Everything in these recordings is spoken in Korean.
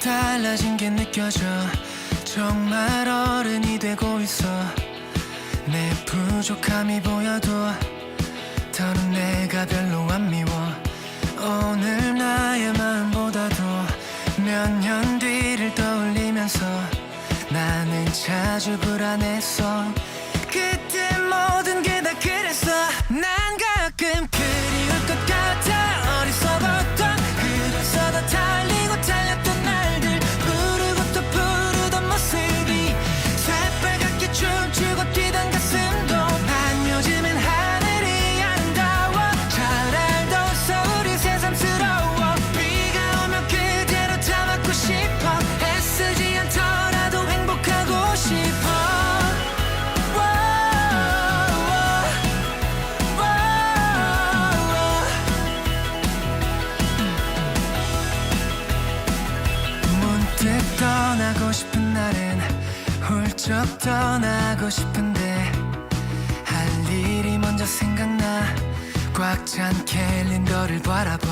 달라진 게 느껴져. 정말 어른이 되고 있어. 내 부족함이 보여도 더는 내가 별로 안 미워. 오늘 나의 마음보다도 몇 년 뒤를 떠올리면서 나는 자주 불안했어. 그때 모든 게 다 그랬어. 난 떠나고 싶은 날엔 훌쩍 떠나고 싶은데 할 일이 먼저 생각나. 꽉 찬 캘린더를 바라봐.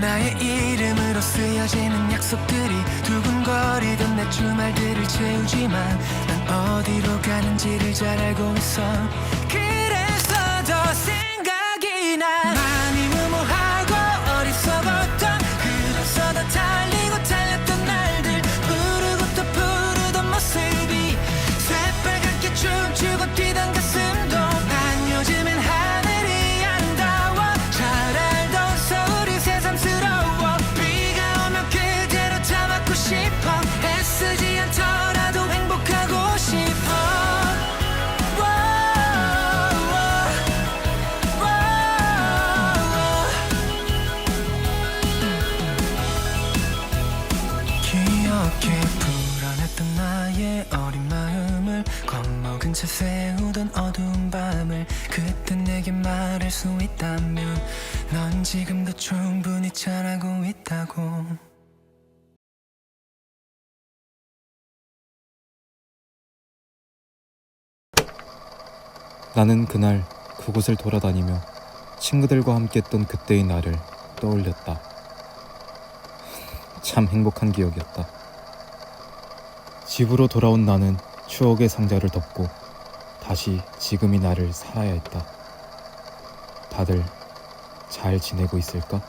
나의 이름으로 쓰여지는 약속들이 두근거리던 내 주말들을 채우지만 난 어디로 가는지를 잘 알고 있어 불안했던 나의 어린 마음을 겁먹은 채 세우던 어두운 밤을 그때 내게 말할 수 있다면 넌 지금도 충분히 잘하고 있다고 나는 그날 그곳을 돌아다니며 친구들과 함께 했던 그때의 나를 떠올렸다. 참 행복한 기억이었다. 집으로 돌아온 나는 추억의 상자를 덮고 다시 지금의 나를 살아야 했다. 다들 잘 지내고 있을까?